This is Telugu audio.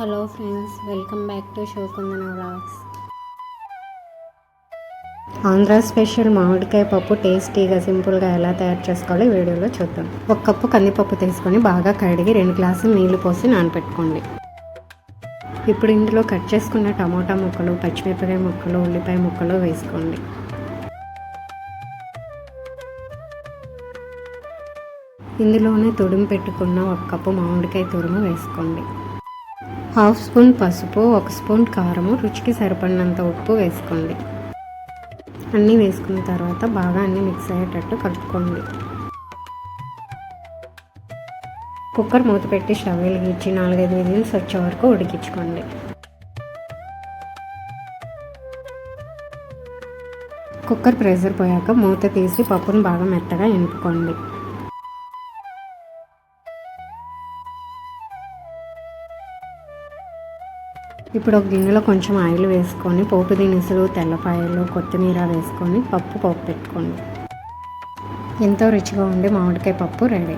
Hello friends welcome back to షోకుందన vlogs. Andhra special మామిడికాయ పప్పు టేస్టీగా సింపుల్గా ఎలా తయారు చేసుకోవాలో ఈ వీడియోలో చూద్దాం. ఒక కప్పు కందిపప్పు తీసుకొని బాగా కడిగి రెండు గ్లాసులు నీళ్ళు పోసి నానబెట్టుకోండి ఇప్పుడు ఇందులో కట్ చేసుకున్న టమోటా ముక్కలు పచ్చిమిరపకాయ ముక్కలు ఉల్లిపాయ ముక్కలు వేసుకోండి. ఇందులోనే తుడుము పెట్టుకున్న ఒక కప్పు మామిడికాయ తురుము వేసుకోండి. హాఫ్ స్పూన్ పసుపు ఒక స్పూన్ కారము. రుచికి సరిపడినంత ఉప్పు వేసుకోండి. అన్నీ వేసుకున్న తర్వాత బాగా అన్నీ మిక్స్ అయ్యేటట్టు కలుపుకోండి. కుక్కర్ మూత పెట్టి స్టవ్ వెలిగించి నాలుగైదు విజిల్స్ వచ్చే వరకు ఉడికించుకోండి. కుక్కర్ ప్రెషర్ పోయాక మూత తీసి పప్పును బాగా మెత్తగా ఎనుపుకోండి ఇప్పుడు ఒక గిన్నెలో కొంచెం ఆయిల్ వేసుకొని పోపు దినుసులు తెల్లపాయలు కొత్తిమీర వేసుకొని పప్పు పోపు పెట్టుకోండి. ఎంతో రుచిగా ఉండే మామిడికాయ పప్పు రెడీ.